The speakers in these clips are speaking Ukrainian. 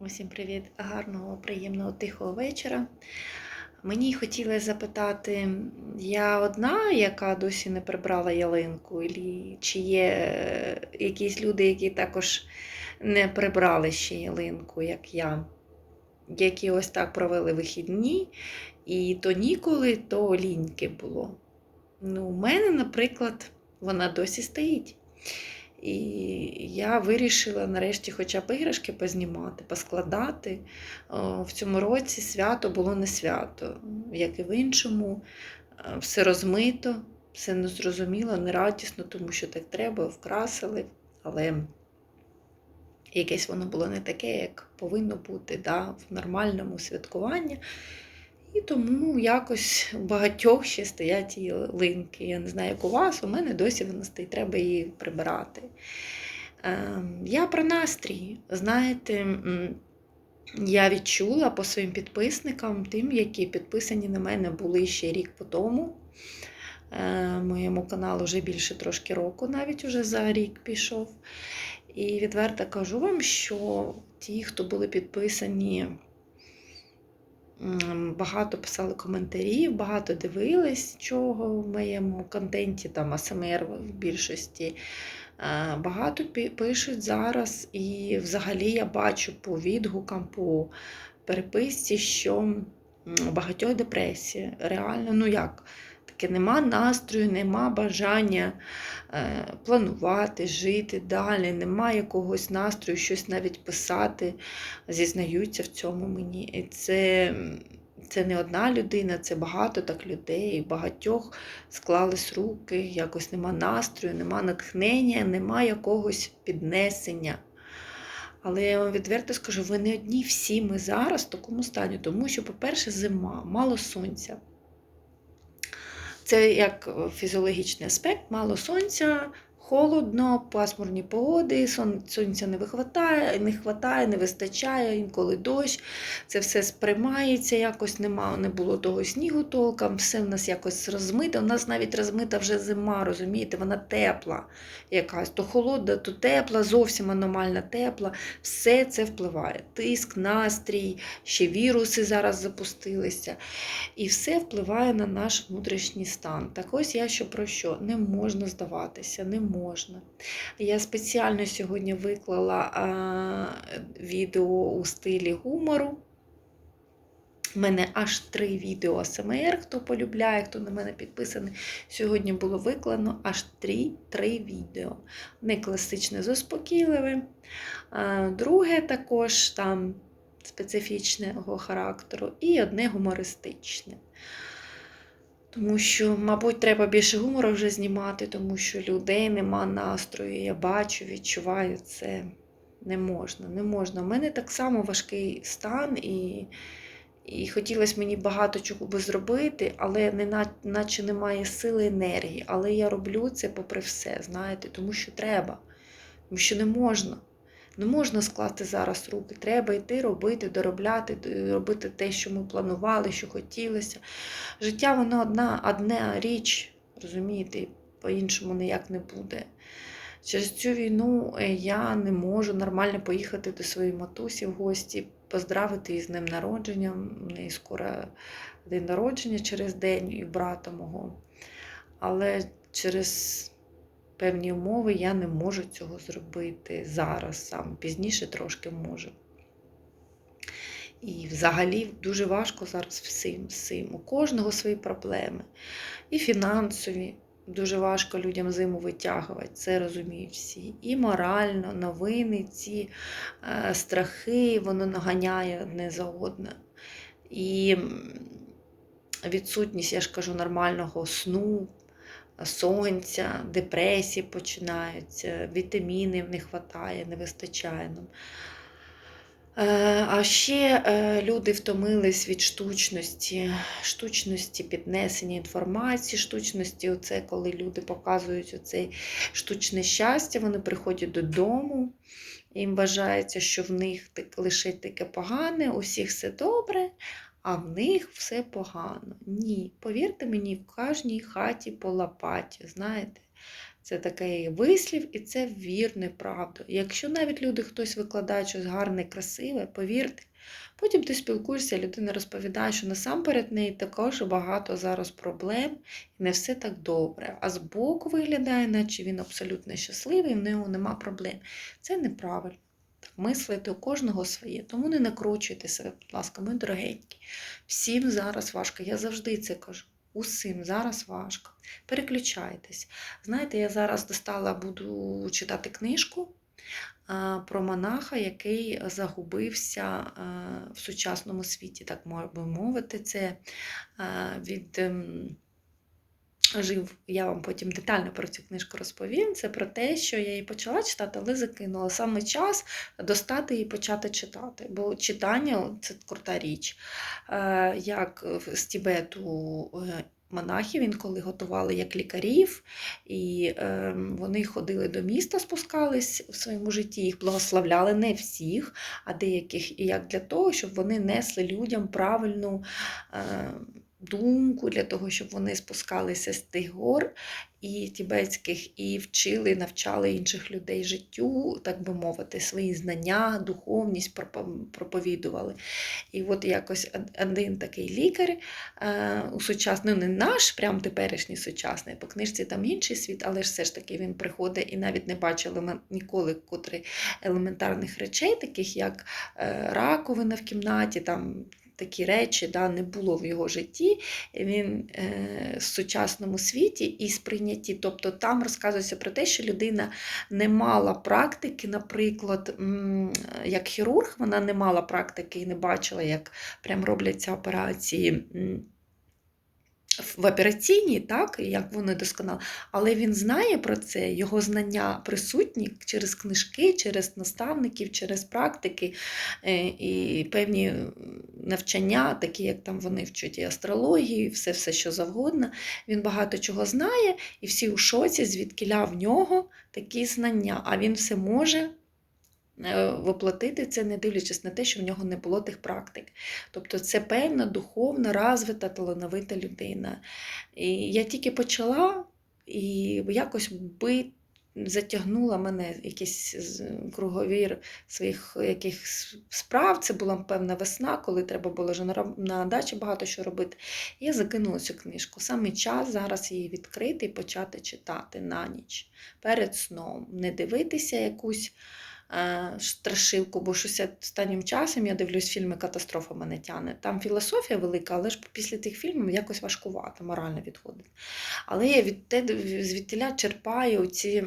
Усім привіт, гарного, приємного, тихого вечора. Мені хотілося запитати, я одна, яка досі не прибрала ялинку, чи є е, якісь люди, які також не прибрали ще ялинку, як я, які ось так провели вихідні, і то ніколи, то ліньки було. Ну, у мене, наприклад, вона досі стоїть. І я вирішила нарешті хоча б іграшки познімати, поскладати. В цьому році свято було не свято, як і в іншому. Е, Все розмито, все незрозуміло, нерадісно, тому що так треба, вкрасили, але якесь воно було не таке, як повинно бути да, в нормальному святкуванні. І тому якось у багатьох ще стоять ялинки. Я не знаю, як у вас, у мене досі вона стоїть, треба її прибирати. Ем, Я про настрій. Знаєте, я відчула по своїм підписникам, тим, які підписані на мене були ще рік по тому. Е, Моєму каналу вже більше трошки року, навіть уже за рік пішов. І відверто кажу вам, що ті, хто були підписані, багато писали коментарів, багато дивились чого в моєму контенті, там АСМР в більшості. Е, Багато пишуть зараз, і взагалі я бачу по відгукам, по переписці, що багатьох депресія. Реально, ну як? Таке нема настрою, нема бажання е, планувати, жити далі, нема якогось настрою, щось навіть писати, зізнаються в цьому мені. І це, це не одна людина, це багато так людей, багатьох склались руки, якось нема настрою, нема натхнення, нема якогось піднесення. Але я вам відверто скажу, ви не одні всі ми зараз в такому стані, тому що, по-перше, зима, мало сонця. Це як фізіологічний аспект, мало сонця, холодно, пасмурні погоди, сонця не вихватає, не хватає, не вистачає, інколи дощ. Це все сприймається, якось нема, не було того снігу толком, все в нас якось розмите. У нас навіть розмита вже зима, розумієте, вона тепла якась, то холодна, то тепла, зовсім аномальна тепла. Все це впливає. Тиск, настрій, ще віруси зараз запустилися. І все впливає на наш внутрішній стан. Так ось я що про що? Не можна здаватися, не можна. Я спеціально сьогодні виклала відео у стилі гумору. У мене аж три відео СМР, хто полюбляє, хто на мене підписаний. Сьогодні було виклано аж три, три відео. Не класичне заспокійливе. Друге також там специфічного характеру, і одне гумористичне. Тому що, мабуть, треба більше гумору вже знімати, тому що людей нема настрою. Я бачу, відчуваю це. Не можна, не можна. У мене так само важкий стан, і, і хотілося мені багато чого би зробити, але не наче немає сили енергії. Але я роблю це попри все, знаєте, тому що треба, тому що не можна. Не можна скласти зараз руки. Треба йти робити, доробляти, робити те, що ми планували, що хотілося. Життя воно одна, одна річ, розумієте, по-іншому ніяк не буде. Через цю війну е, я не можу нормально поїхати до своєї матусі в гості, поздравити її з днем народження. У неї скоро день народження через день і брата мого. Але через певні умови я не можу цього зробити зараз сам. Пізніше трошки можу. І взагалі дуже важко зараз всім всім. У кожного свої проблеми. І фінансові. Дуже важко людям зиму витягувати, це розуміють всі. І морально, новини, ці е, страхи, воно наганяє одне за одне. І відсутність, я ж кажу, нормального сну, сонця, депресії починаються, вітамінів не вистачає, не вистачає нам. Е, А ще е, люди втомились від штучності, штучності піднесення інформації, штучності, оце коли люди показують оце штучне щастя, вони приходять додому, їм вважається, що в них лише таке погане, у всіх все добре, а в них все погано. Ні, повірте мені, в кожній хаті по лопаті, знаєте. Це такий вислів, і це вірно і правда. Якщо навіть люди хтось викладає щось гарне, красиве, повірте, потім ти спілкуєшся, людина розповідає, що насамперед неї також багато зараз проблем, і не все так добре. А збоку виглядає, наче він абсолютно щасливий, в нього нема проблем. Це неправильно. Мислити у кожного своє, тому не накручуйте себе, будь ласка, ми дорогенькі. Всім зараз важко. Я завжди це кажу. Усім зараз важко. Переключайтесь. Знаєте, я зараз достала, буду читати книжку про монаха, який загубився в сучасному світі, так би мовити. Це від. Жив, я вам потім детально про цю книжку розповім. Це про те, що я її почала читати, але закинула. Саме час достати і почати читати. Бо читання це крута річ. Е, Як з Тібету е, монахів інколи готували як лікарів, і е, вони ходили до міста, спускались в своєму житті, їх благословляли не всіх, а деяких і як для того, щоб вони несли людям правильну. Е, думку для того, щоб вони спускалися з тих гор і тібетських, і вчили, навчали інших людей життю, так би мовити, свої знання, духовність проповідували. І от якось один такий лікар е, у сучасний, ну не наш, прям теперішній сучасний, по книжці там інший світ, але ж все ж таки він приходить і навіть не бачив ніколи котрі елементарних речей, таких як е, раковина в кімнаті. там такі речі да, не було в його житті. Він е, в сучасному світі і сприйнятті. Тобто там розказується про те, що людина не мала практики, наприклад, як хірург, вона не мала практики і не бачила, як прям робляться операції в операційній, так, як вони досконало, але він знає про це, його знання присутні через книжки, через наставників, через практики е, і певні навчання, такі як там вони вчуть і астрології, все, все що завгодно. Він багато чого знає, і всі у шоці, звідкиля в нього такі знання, а він все може. Е, воплотити це, не дивлячись на те, що в нього не було тих практик. Тобто це певна духовна, розвита, талановита людина. І я тільки почала і якось би затягнула мене якийсь круговір своїх якихось справ. Це була певна весна, коли треба було вже на дачі багато що робити. Я закинула цю книжку. Саме час зараз її відкрити і почати читати на ніч перед сном, не дивитися якусь. Е, страшилку, бо щось останнім часом я дивлюсь фільми Катастрофа мене тяне. Там філософія велика, але ж після тих фільмів якось важкувато, морально відходить. Але я від звідтіля черпаю ці,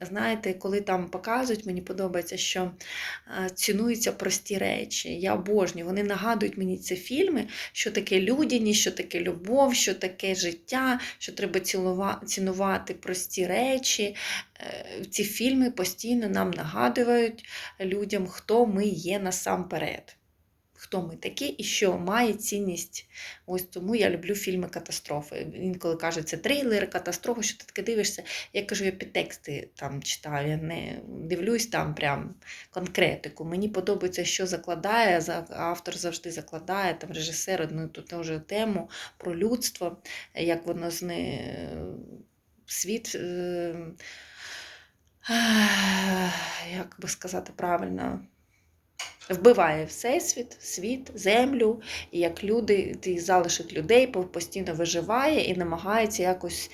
знаєте, коли там показують, мені подобається, що е, цінуються прості речі. Я обожнюю, вони нагадують мені ці фільми, що таке людяність, що таке любов, що таке життя, що треба цінувати прості речі. Е, ці фільми постійно нам нагадують людям, хто ми є насамперед. Хто ми такі і що має цінність. Ось тому я люблю фільми катастрофи. Інколи кажуть, це трилери, катастрофи, що ти таке дивишся. Я кажу, я підтексти там читаю, я не дивлюсь там прям конкретику. Мені подобається, що закладає, автор завжди закладає, там режисер одну ту ту ж тему про людство, як воно з не світ. Як би сказати правильно, вбиває всесвіт, світ, землю, і як люди, ті залишок людей постійно виживає і намагається якось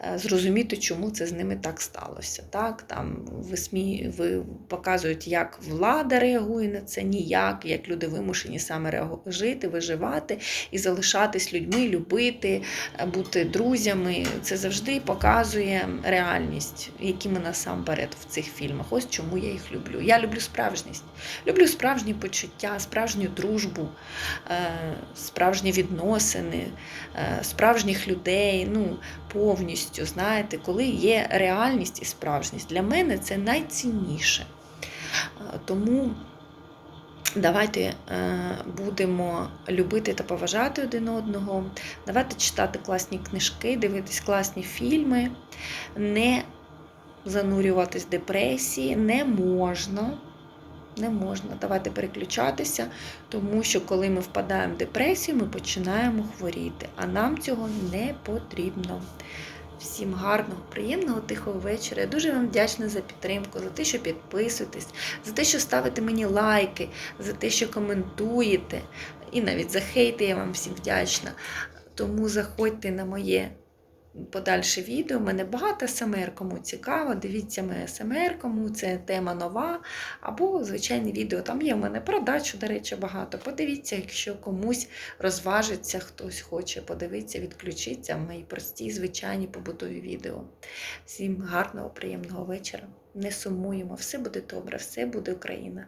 е, зрозуміти, чому це з ними так сталося. Так? Там висмі... ви показують, як влада реагує на це, ніяк, як люди вимушені саме жити, виживати і залишатись людьми, любити, е, бути друзями. Це завжди показує реальність, які ми насамперед в цих фільмах. Ось чому я їх люблю. Я люблю справжність. Люблю справжність справжні почуття, справжню дружбу, е, справжні відносини, е, справжніх людей. ну, Повністю, знаєте, коли є реальність і справжність. Для мене це найцінніше. Е, тому давайте будемо любити та поважати один одного, давайте читати класні книжки, дивитись класні фільми, не занурюватись в депресії не можна не можна. Давайте переключатися, тому що коли ми впадаємо в депресію, ми починаємо хворіти, а нам цього не потрібно. Всім гарного, приємного, тихого вечора. Я дуже вам вдячна за підтримку, за те, що підписуєтесь, за те, що ставите мені лайки, за те, що коментуєте. І навіть за хейти я вам всім вдячна. Тому заходьте на моє подальше відео. У мене багато СМР, кому цікаво. Дивіться моє СМР, кому це тема нова. Або звичайне відео. Там є в мене про дачу, до речі, багато. Подивіться, якщо комусь розважиться, хтось хоче подивитися, відключиться в мої прості, звичайні побутові відео. Всім гарного, приємного вечора. Не сумуємо, все буде добре, все буде Україна.